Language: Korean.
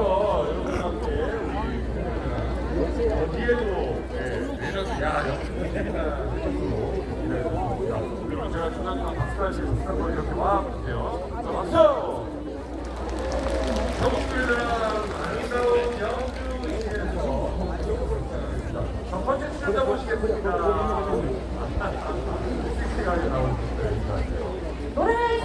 그래서 여러분들께 어디에도 매너스 야 역시나 그리고 제가 중간중간 박수할수 있는 걸 이렇게 와 볼게요. 자 박수! 정국들이랑 아름다운 영주인에서 첫 번째 출연자 보시겠습니다. 노래를